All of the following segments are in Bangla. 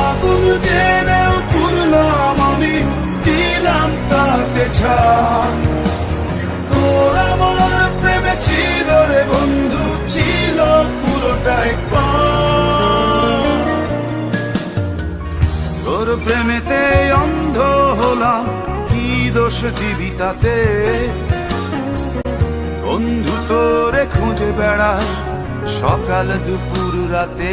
আগুন পুরলাম আমি দিলাম তাতে তোর আমার প্রেমে ছিল রে বন্ধু ছিল পুরোটাই তোর প্রেমেতে অন্ধ হলাম কি দোষ দিবি তাতে বন্ধু তোরে খুঁজে বেড়ায় সকাল দুপুর রাতে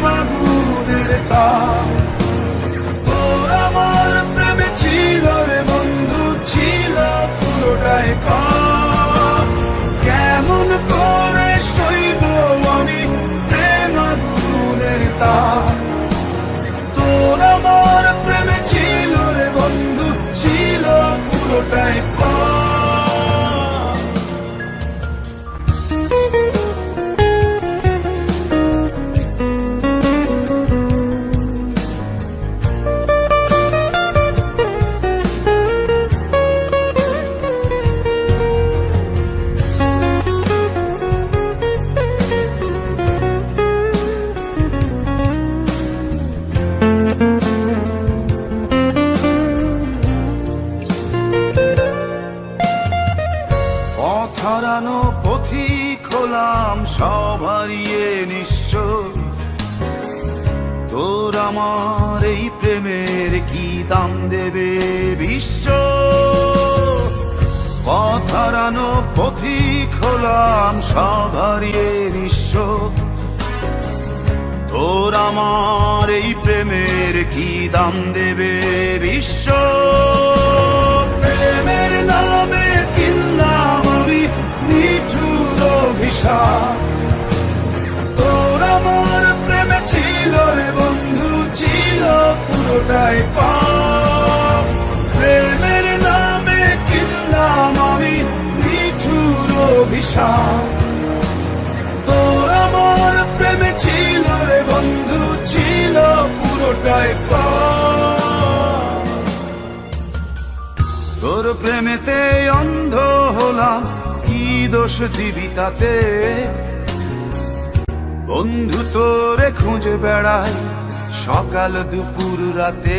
প্রেম আগুনের তাপ আমার প্রেমে ছিল বন্ধু, ছিল পুরোটাই কেমন করে সইব আমি প্রেম আগুনের আমার এই প্রেমের কি দাম দেবে বিশ্ব। পথ হারানো পথিক হলাম সব হারিয়ে নিঃস্ব তোর আমার এই প্রেমের কি দাম দেবে বিশ্ব। প্রেমের নামে কিনলাম আমি নিঠুর অভিশাপ। পাপ প্রেমের নামে কিনলাম আমি নিঠুর তোর আমার প্রেমে ছিল বন্ধু ছিল পুরোটাই পাপ তোর প্রেমেতে অন্ধ হলাম, কি দোষ দিবি তাতে? বন্ধু তোরে খুঁজে বেড়ায় সকাল দুপুর রাতে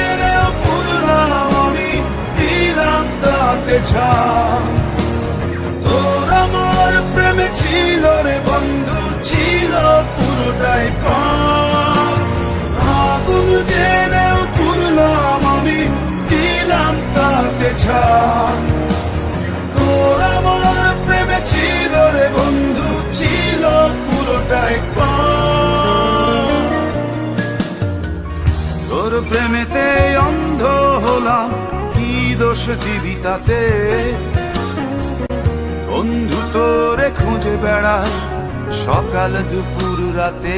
তাতে তোর আমার প্রেমে ছিল রে বন্ধু, ছিল পুরোটাই আগুন জেনেও পুরলাম আমি, দিলাম তাতে তোর আমার প্রেমে ছিল রে বন্ধু, ছিল পুরোটাই তোর প্রেমেতে অন্ধ হলাম কি জীবিতাতে। বন্ধু তোরে খুঁজে বেড়ায় সকাল দুপুর রাতে।